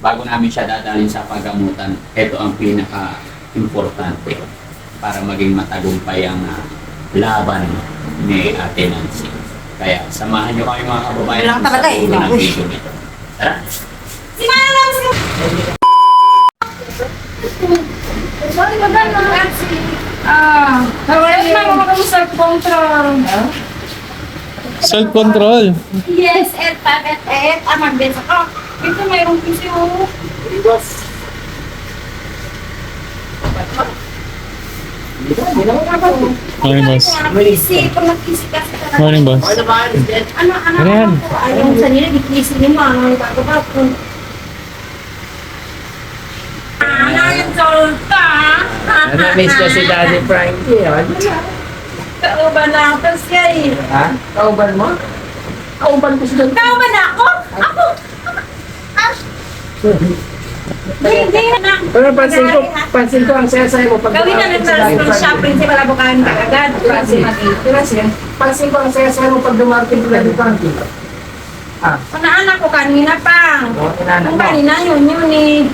bago namin siya dadalhin sa paggamutan, ito ang pinaka-importante para maging matagumpay ang ah, laban ni Ate Nancy. Kaya samahan niyo kami mga kababayan Wala sa talaga eh, dulo ng video nito. Tara! Si Manang! Sorry, maganda. Ah, wala na ako mag self-control. Self-control. Yes, et, pat, et, et. Ah, magbesa ka. Ito mayroong PC oh. Morning, boss. Kasi. Morning, boss. Ano, ano, Ano yan? ano? Ayaw sa nila, di-PC ni mo. Ano, bago ba po? Ano yung solta? Nami-miss ko si Daddy Frankie. oh. Kauban na ako siya eh. Ha? Kauban mo? Kauban ko si Daddy. Kauban na ako? Ako? Ah! Hindi, na. Pero pansin ko, pansin ko ang saya-saya mo pag Gawin na ng transport siya, principal abokan ka agad. Pansin, pansin, pansin ko ang saya-saya mo pag dumating Daddy Frankie. Ah, Panaanak ko kanina pa. Inaanak Kung kanina yun yun eh.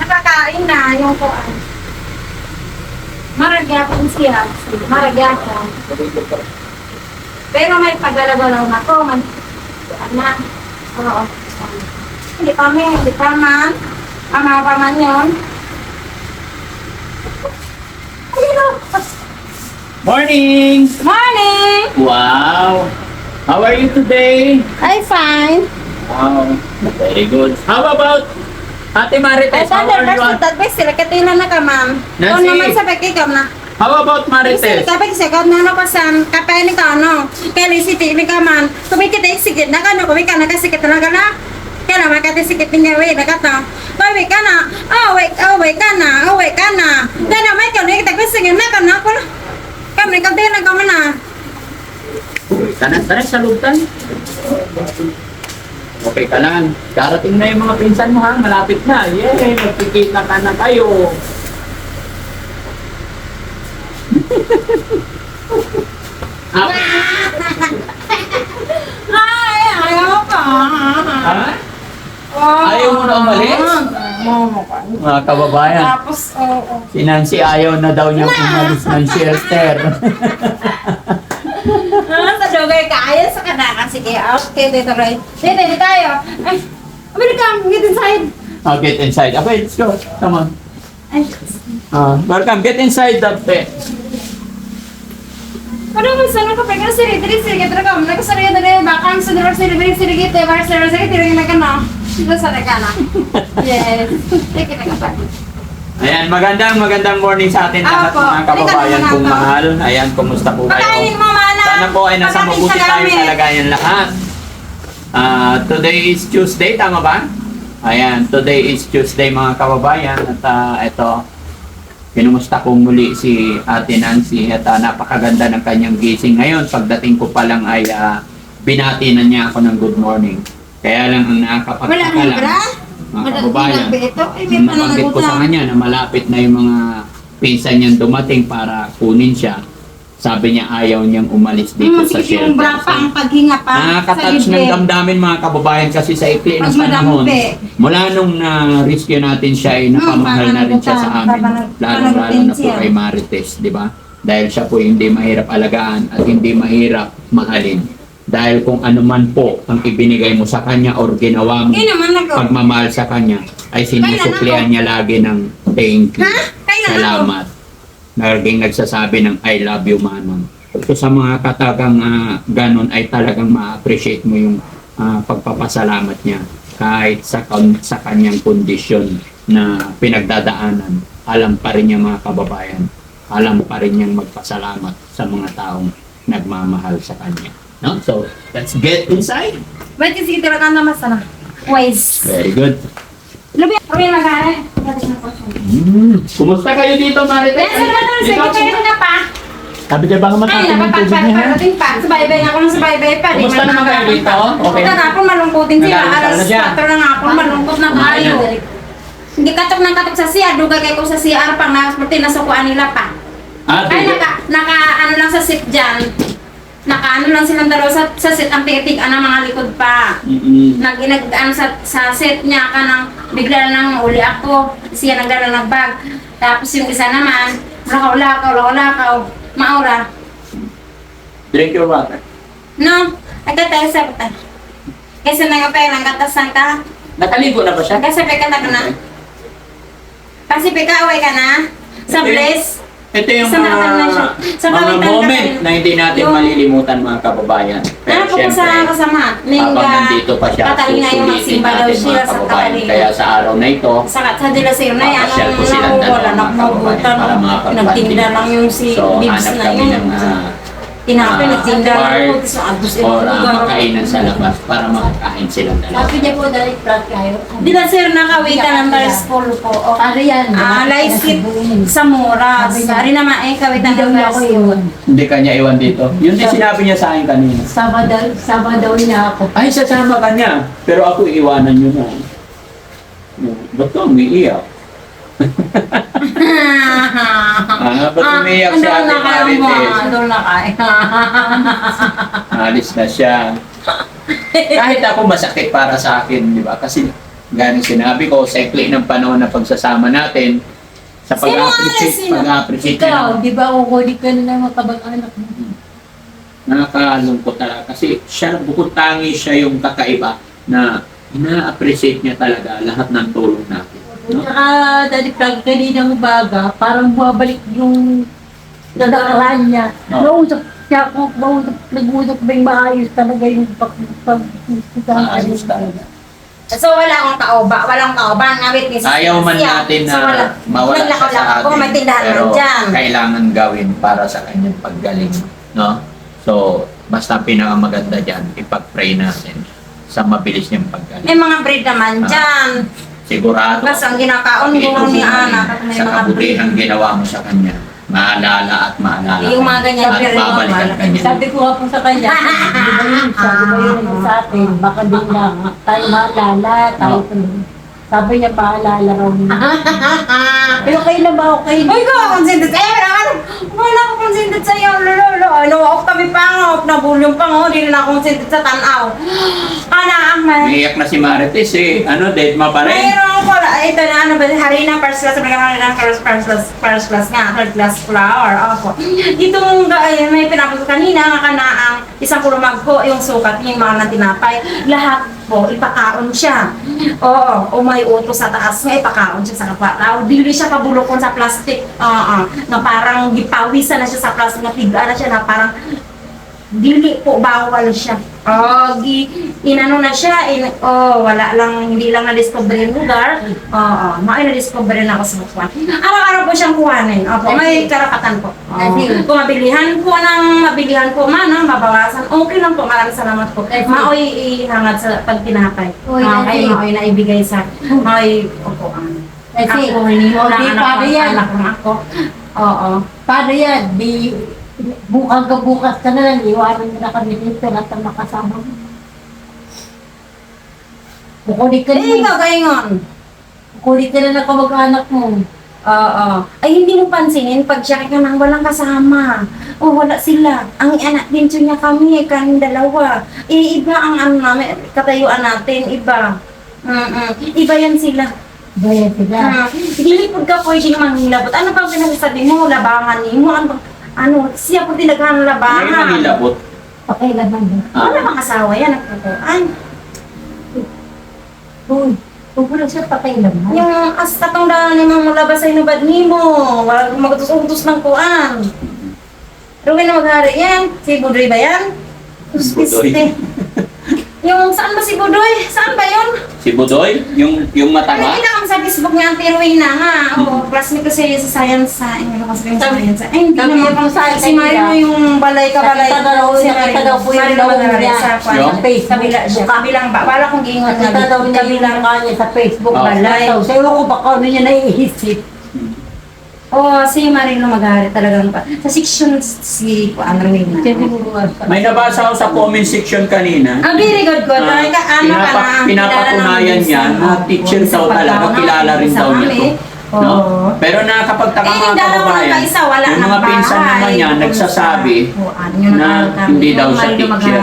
Nakakain na yung kuan. Maragyakan siya. Maragyakan. Pero may paglalagalaw na ko. Man, anak. Oo. Hindi pa may, hindi pa man. Ama pa man yun. Morning! Morning! Wow! How are you today? I'm fine. Wow, very good. How about Ate Ay, Marites? How tanda, are you? best sila katina na ka, ma'am. Nancy. Kung naman sa pagkikam na. How about Marites? kapag sa kau na pa sa kapay ni ka, no? Kaya ni si Timi ka man. Kumikita sikit na ka, no? Kumika na ka sikit na ka na. Kaya naman ka sikit niya, wey, na ka to. Bawi ka na. Oh, wait, oh, ka na. Oh, wait ka na. Kaya naman ka, no? Kita ko sige na ka na. Kung kami ka din na ka man na. Tara, tara, salutan. Okay ka lang. Darating na yung mga pinsan mo ha. Malapit na. Yay! Magkikita ka na kayo. Ah, Ay, ayaw ka. ha? Oh. Ayaw mo na umalis? Oo. Mga kababayan. Tapos, oo. Si Nancy ayaw na daw niyang umalis ng shelter. Ah, sa dugay ka, ayun sa kanaka. Sige, okay, dito rin. Dito, dito tayo. Ay, welcome, get inside. oh, get inside. Okay, let's go. Come on. Ay, Uh, welcome. Get inside that bed. ano mo sa nung kapag siri, diri siri, kita ka, mga kasari na rin, baka ang sunod siri, diri siri, kita, bar siri, siri, tiri na ka na. Dito sa ka na. Yes. Sige na kapag. Ayan, magandang magandang morning sa atin lahat Apo. mga kababayan Halika na, kong mahal. Ayan, kumusta po Pagkainin kayo? mo, mana. Sana po ay nasa Pagdating mabuti sa tayong gamit. kalagayan lahat. Ah, today is Tuesday, tama ba? Ayan, today is Tuesday mga kababayan at ah, ito, kinumusta ko muli si Ate Nancy at ah, napakaganda ng kanyang gising ngayon. Pagdating ko pa lang ay ah, binati na niya ako ng good morning. Kaya lang ang Wala nakakapagtaka na, lang, bra? mga kababayan, Ito, ay, may nabanggit ko sa pananagot kanya na malapit na yung mga pinsan niyang dumating para kunin siya, sabi niya ayaw niyang umalis dito Hmm, sa sige, yung bra pa, shelter. ang paghinga pa. Nakaka-touch ng damdamin mga kababayan kasi sa ikli ng Pag panahon. madampi. Mula nung na-rescue natin siya ay napamahal na rin siya sa amin. Lalo-lalo na po kay Marites, di ba? Dahil siya po hindi mahirap alagaan at hindi mahirap mahalin. Dahil kung ano man po ang ibinigay mo sa kanya or ginawa mo naman nag pagmamahal sa kanya ay sinusuklian niya lagi ng thank you. Ha? Kailan ako? Salamat. Naging nagsasabi ng I love you, Manong. So sa mga katagang ah, ganun ay talagang ma-appreciate mo yung ah, pagpapasalamat niya kahit sa, kan- sa kanyang kondisyon na pinagdadaanan. Alam pa rin niya mga kababayan. Alam pa rin niyang magpasalamat sa mga taong nagmamahal sa kanya. No? So, let's get inside. Ba't kasi kita ka naman sana? Wise. Very good. Lubi, kami mag-aaral. Mm. Kumusta kayo dito, sa naman, sige Dito, kayo na pa. Sabi kayo baka Ay, matapin yung tubig niya, ha? napapagpapagating pa. Subaybay na ako ng subaybay pa. Kumusta man naman kayo dito? Okay. Ito na, kung malungkutin sila. Nag-aaral Alas na dyan? 4 na nga ako, malungkot na tayo. Hindi katok ng katok sa CR. Dugay kayo ko sa CR pang na sukuan nila pa. Ah, Ay, naka, naka, ano lang sa sip dyan. Nakaano lang silang dalawa sa, sa set ang tigatig ng mga likod pa. Mm-mm. nag nag ano, sa, sa set niya ka nang bigla nang uli ako. Siya nang ng bag. Tapos yung isa naman lakaw lakaw lakaw lakaw maura. Drink your water. no? Agad tayo sa pata kasi nang pa nang katasan ka. Nakaligo na ba siya? kasi peka na ka na. Kasi peka away ka na? Sa bliss Ito yung Sa mga, nakatan na siya. Sa mga kawitan moment kayo. na hindi natin Yung- malilimutan mga kababayan. Pero po sa kasama habang nandito pa siya, yung susulitin magsimba daw natin siya mga sa kababayan. Kaya sa araw na ito, sa sa dila sir na yan, Papasyal ko silang ang dalawa, mga kababayan, para mga nagtinda pagpapalibig. lang yung si so Bibs hanap na kami yun. ng ah, Tinapin, ah, lang ako, tapos abdos or yung ah, makainan sa labas para makakain silang dalawa. Sabi niya po dahil prank kayo. Di ba sir, nakaway ka ng bar school po? O, Ano yan? Ah, sleep sa Moras. Ari naman eh, kawit Hindi daw ng niya bar ako. Hindi kanya iwan dito. Yun din sinabi niya sa akin kanina. Sama daw, sama daw niya ako. Ay, sasama ka niya. Pero ako iiwanan niyo na. Ba't ka umiiyak? Ah, ba't na kayo mo, Marites? andun na kayo. Alis na siya. Kahit ako masakit para sa akin, di ba? Kasi galing sinabi ko, sa ikli ng panahon na pagsasama natin, sa Sino pag-appreciate, sino? pag-appreciate Ikaw, na di ba kukunin ka na ng mga kabag-anak mo? nakakalungkot talaga. Kasi siya, bukod tangi siya yung kakaiba na ina-appreciate niya talaga lahat ng tulong natin. No? Tsaka, dahil prank kanina umaga, parang bumabalik yung nadaraan niya. Oo. Nausap siya ako, nausap, nag-usap ba yung maayos talaga yung pag pag Maayos talaga. So wala akong kaoba, walang kaoba, ngawit ni Ayaw man natin na so, wala. mawala siya sa lang ako, atin. may tindahan pero dyan. kailangan gawin para sa kanyang paggaling. No? So, basta pinakamaganda dyan, ipag-pray natin sa mabilis niyang paggaling. May mga breed naman Ah. dyan. Sigurado. Plus ang ginakaon ko ni Anak at may sa mga kabutihang ginawa mo sa kanya, maalala at maalala. Yung mga ganyan, At pero yung babalikan mga- ka niya. Sabi ko nga po sa kanya, di ba yun ba sa atin, baka din na tayo maalala, tayo Sabi niya paalala raw niya. Pero kailan ba okay? Uy, ko, consented sa'yo. Wala ka Wala ko consented sa'yo. Lolo, lolo. Ano, ako kami pangop. Nabulyong pango. Hindi na ako consented sa tanaw. Kana, Ahmed. Umiiyak na si Marites eh. Ano, dead ma pa rin? Mayroon ko, ito na ano ba, harina first class, sabi ka ng first, first class, first class nga, third class flower, opo. Dito mong ay, may pinapos kanina, nga ka na ang isang kulumag ko, yung sukat yung mga natinapay, lahat po, ipakaon siya. Oo, o may utos sa taas nga, ipakaon siya sa kapwa tao. Dili siya kabulokon sa plastic, oo, na parang gipawisan na siya sa plastic, na tiga na siya, na parang dili po bawal siya. Oh, gi inano na siya, in, oh, wala lang, hindi lang na-discover yung lugar. Oo, oh, oh, na-discover na ako sa Butuan. Araw-araw po siyang kuhanin. Opo, may karapatan po. Oh. Kung mabilihan po ng mabilihan po man, no, mabawasan, okay lang po. Maraming salamat po. Maoy ihangad sa pagtinapay. Uy, Ah, kasi- ay, maoy na ibigay sa, maoy, opo, um, Kasi, ako, hindi mo di anak anak ko ako. Oo. Paano yan? Di, bukas ka bukas ka na lang, iwanan mo na kami dito, lahat ang makasama mo. Kukulit ka Eh, na, ikaw, gayon. kukulit ka na ng kamag-anak mo. Oo. Ay, hindi mo pansinin pag siya ka nang walang kasama. O, wala sila. Ang anak din niya kami, kaming dalawa. Eh, iba ang ano namin, katayuan natin, iba. Mm-mm. Iba yan sila. Bayan sila. Ah, Dili po ka pwedeng manghilabot. Ano bang pinagsasabi mo? Labangan ni mo? Ano, bang- ano siya po tinaghan May labangan. manilabot. Pakailaman mo. Ah. Wala bang asawa yan? Nagpupuan. Uy, huwag mo lang siya pakailaman. Yung as katong daan ni mo labas sa inubad ni mo. Wala magutos-utos ng kuan. Pero na maghari yan. Si Budoy ba yan? Budoy. Yung saan ba si Budoy? Saan ba yun? Si Budoy, yung yung Ay, mataba. kami sa Facebook niya, pero yun na nga. Oo, classmate ko siya sa science sa, ano kasi yung science. Ay, hindi sabi naman. kung saan Si Marino yung balay ka balay. Nakita daw, nakita daw po yung Magalari niya. sa. Yung? Facebook. Kabila siya. Kabilang ba? Wala kong giingon nga. Nakita daw niya yung mukha niya sa Facebook. Oh. Balay. So, ewan ko baka ano niya naiisip. Oo, si Marino Magari talagang pa. Sa section si ano rin na. May nabasa ako sa comment section kanina. Ang very good ko. Ah, Talaga ano ka pinapa- na. pinapatunayan niya na teacher daw sa talaga, kilala rin sa daw niya to. No? Oo. Pero nakakapagtaka Eh, mga yung dalawa kababayan, wala yung ng mga pinsan naman niya nagsasabi sa na ano kami. hindi daw siya teacher.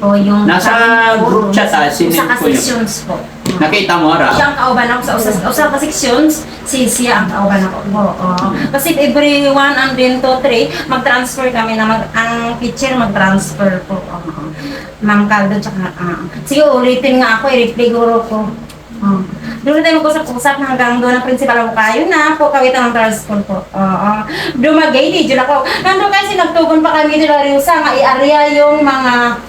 O yung Nasa group chat, ah, sinend Sa ko yun. sections po. Nakita mo, Ara? Siya ang kauban ako sa usa, usa ka sections, si siya ang kauban ako. Oo. Kasi every one and then two, three, mag-transfer kami na mag, ang teacher mag-transfer po. Oo. Ma'am Caldo, tsaka, ah. sige, ulitin nga ako, i-replay ko. Oh. Doon tayo mag-usap-usap hanggang doon ang principal ako kayo na po kawitan ng transfer po. Oo. Dumagay, di dyan ako. Nandun kasi nagtugon pa kami nila rin sa nga i-area yung mga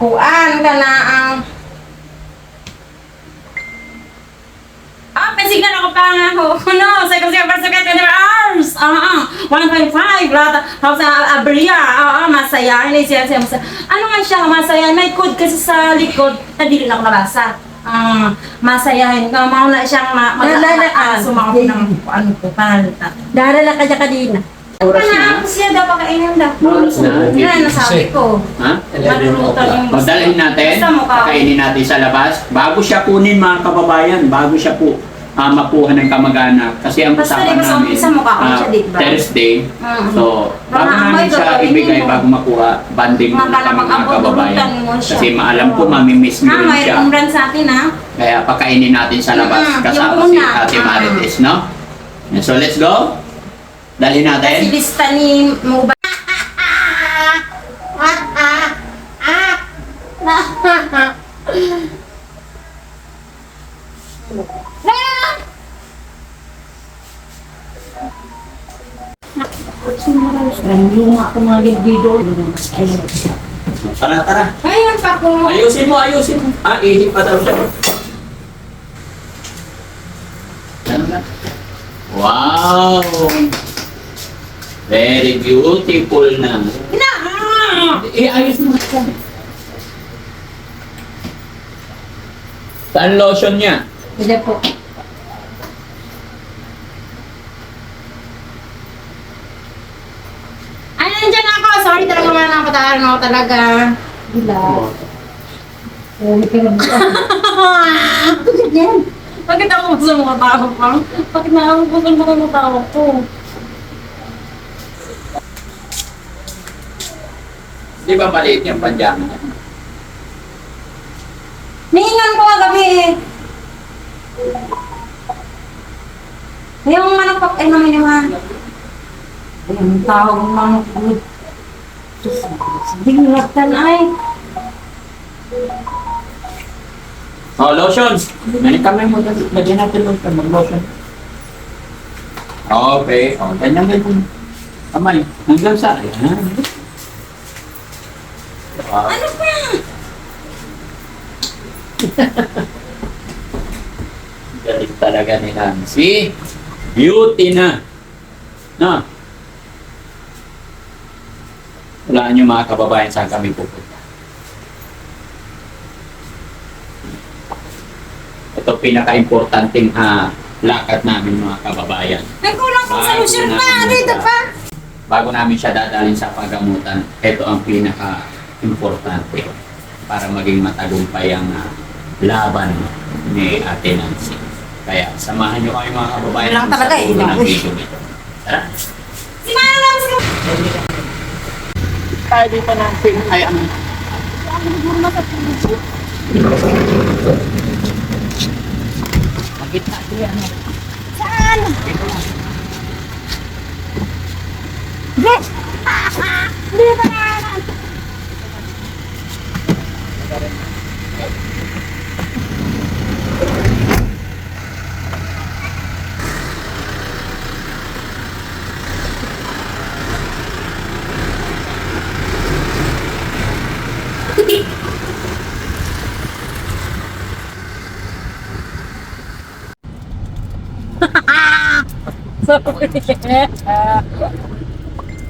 kuan ka na ang Ah, pensigan ako pa nga ako. No, sa kasi pasukat ka ng arms. Ah, ah. 1.5 lahat. Tapos sa abriya. Ah, ah, masaya. Hindi siya siya masaya. Ano nga siya, masaya. May code kasi sa likod na dili lang ako nabasa. Ah, masayahin ka. Mauna siyang ma ka? Sumako ng ano ko, panalita. Darala ka dyan kanina. Oras na. Ano, siya daw pakainin daw. Oras na. Yan, nasabi ko. Ha? Malulutan yung O, dalhin natin, Basta mukha. pakainin natin sa labas. Bago siya kunin mga kababayan, bago siya po ah, makuha ng kamag-anak. Kasi ang Basta usapan di ba sa namin, umpisa mukha ko ah, siya, di ba? Thursday. Mm. So, bago Mga namin amoy, siya gagawin ibigay, mo. bago makuha, banding Mga muna kami mga kababayan. mo siya. Kasi maalam ko, mamimiss niyo Ah, rin siya. umran sa atin ha. Kaya pakainin natin sa labas Mm, kasama yung si una. Ate Ah. Marites, no? So, let's go. Dalhin Si natin. lista ni Muba. Ako mga gilgido. Tara, tara. Ayun pa ko. Ayusin mo, ayusin mo. Ah, ihip pa daw siya. Ano? Wow! Very beautiful na. Na! Eh, ayos mo siya. Saan lotion niya? Hindi po. Ay, nandyan ako. Sorry mga ako talaga. Gila. Na dito. Bakit yan? Bakit ako gusto mo tao pa? Bakit na ako gusto mo tao ko? Di ba maliit yung panjama niya? Niingan ko kagabi eh. Yung manok pa, eh naman yung mga... Tawag ng manok ko. Binglatan ay. Oh, lotions. Nani kamay mo dyan. Lagyan natin lotion. Mag-lotion. Okay. Oh, ganyan ganyan. Kamay. Hanggang sa. Ayan. Wow. Ano pa? Galing talaga ni Nancy. Beauty na. No? Wala niyo mga kababayan saan kami pupunta. Ito pinaka-importanting ah, lakad namin mga kababayan. May kulang pang Bago solusyon pa. Dito sa- pa. Bago namin siya dadalhin sa pagamutan, ito ang pinaka-importante para maging matagumpay ang ah, laban ni Ate Nancy. Kaya samahan niyo kami mga kababayan Lang sa talaga eh. Tara! Si Tayo dito Nancy ay ang Magitna siya. Saan? Yes! Hindi pa na.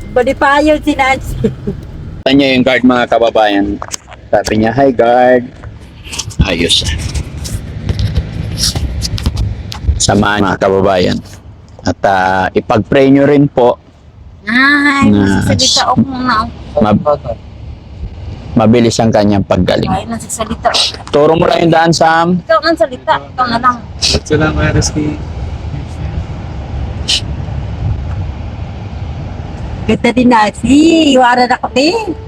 Body payo si Nancy. Kita niya yung guard mga kababayan. Sabi niya, hi guard. Ayos. Samahan mga kababayan. At ah, ipag-pray nyo rin po. Ay, Na- nagsasalita ako muna. Mab- mabilis ang kanyang paggaling. Ay, nagsasalita. Turo mo lang yung daan, Sam. Ikaw ang salita. Ikaw na lang. Salamat, Reski. Ganda din na. Si, iwanan ako din.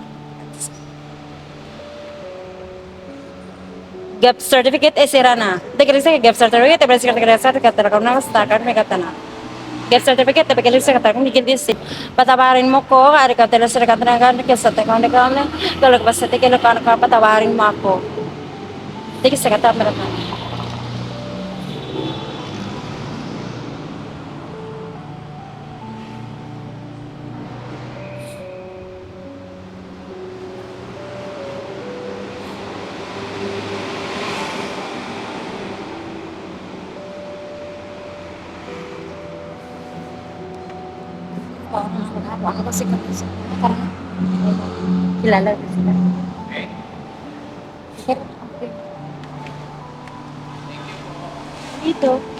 gap certificate eh sira na. Dahil sa gap certificate, tapi sa kata sa kata ko na basta kan may kata na. Gap certificate, tapi kalau sa kata ko hindi kasi patawarin mo ko, ari ka tela sa kata na kan kasi sa ko na kan kalau basta te kalau kan ka patawarin mo ako. Dahil sa kata mo na. Ako kasi kasi parang kilala ko sila. Dito.